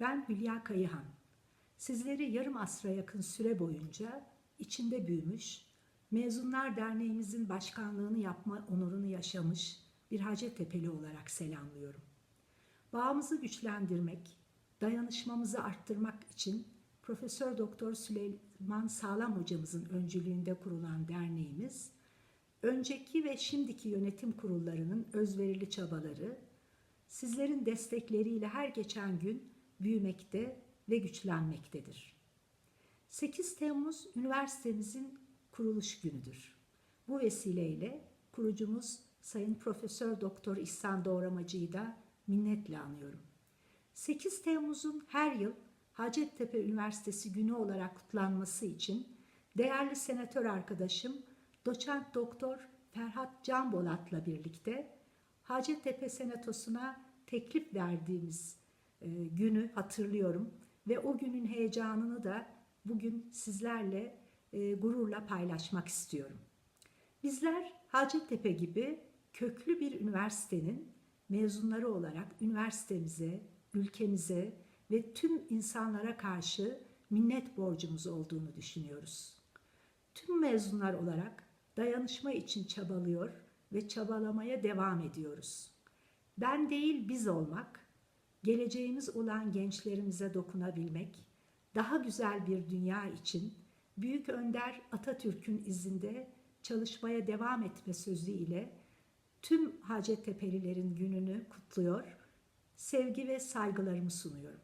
Ben Hülya Kayıhan. Sizleri yarım asra yakın süre boyunca içinde büyümüş, Mezunlar Derneğimizin başkanlığını yapma onurunu yaşamış bir Hacettepe'li olarak selamlıyorum. Bağımızı güçlendirmek, dayanışmamızı arttırmak için Profesör Doktor Süleyman Sağlam hocamızın öncülüğünde kurulan derneğimiz, önceki ve şimdiki yönetim kurullarının özverili çabaları, sizlerin destekleriyle her geçen gün büyümekte ve güçlenmektedir. 8 Temmuz üniversitemizin kuruluş günüdür. Bu vesileyle kurucumuz Sayın Profesör Doktor İhsan Doğramacı'yı da minnetle anıyorum. 8 Temmuz'un her yıl Hacettepe Üniversitesi günü olarak kutlanması için değerli senatör arkadaşım Doçent Doktor Ferhat Canbolat'la birlikte Hacettepe Senatosu'na teklif verdiğimiz günü hatırlıyorum ve o günün heyecanını da bugün sizlerle e, gururla paylaşmak istiyorum. Bizler Hacettepe gibi köklü bir üniversitenin mezunları olarak üniversitemize, ülkemize ve tüm insanlara karşı minnet borcumuz olduğunu düşünüyoruz. Tüm mezunlar olarak dayanışma için çabalıyor ve çabalamaya devam ediyoruz. Ben değil biz olmak, geleceğimiz olan gençlerimize dokunabilmek, daha güzel bir dünya için Büyük Önder Atatürk'ün izinde çalışmaya devam etme sözüyle tüm Hacettepe'lilerin gününü kutluyor, sevgi ve saygılarımı sunuyorum.